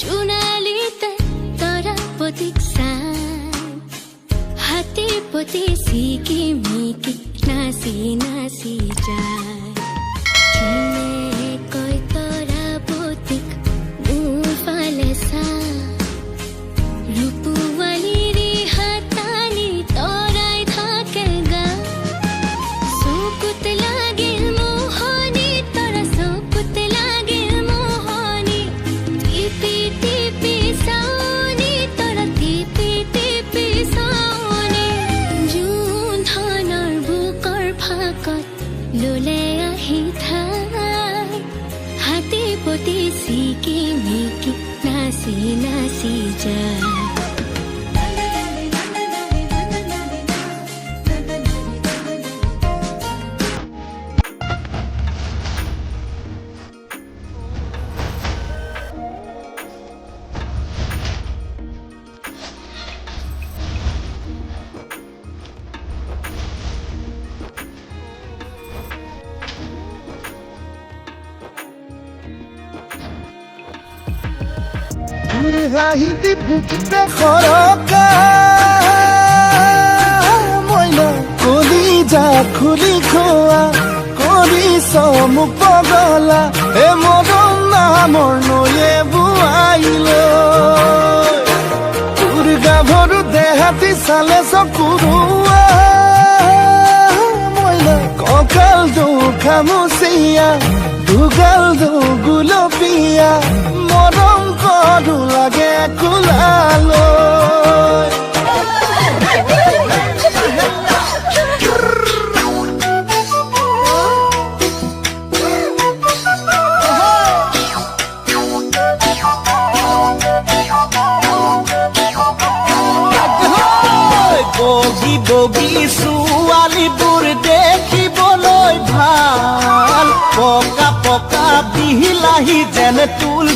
চুনালিতে তৰা প্ৰতীক্ষা হাতী পতি সিকি মিকি নাচি নাচি যায় পতি চিকি মিকি নাচি নাচি যায় হাঁহিতে বুকুতে খরকা মইনা কলি যা খুলি খোৱা কৰি চমুক পগলা। এ মৰম নামৰ নয়ে বুৱাইল তোৰ গাভৰু দেহাতি চালে চকুৰুৱা মইনা কঁকাল দৌ খামুচিয়া দুগাল দৌ গুলপীয়া মৰম কৰো লাগে কোলালৈ। বগী বগী ছোৱালীবোৰ দেখিবলৈ ভালো। পকা পকা বিলাহী যেন তুল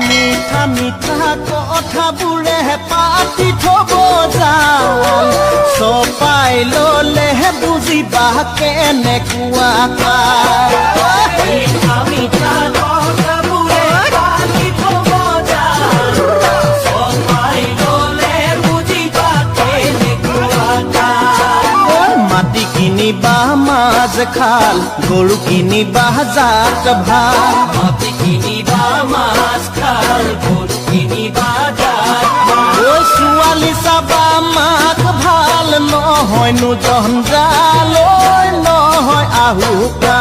মিঠা মিঠা কথাবোৰে পাতি থব যাম চপাই ললেহে বুজিবা কেনেকুৱা মিঠা খাল গৰু কিনিবা জাক ভালো মাটি কিনিবা মাছ খাল গৰু কিনিবা জাত ছোৱালী চাবা মাক ভালো নহয়নো জঞ্জাল নহয় আহুকা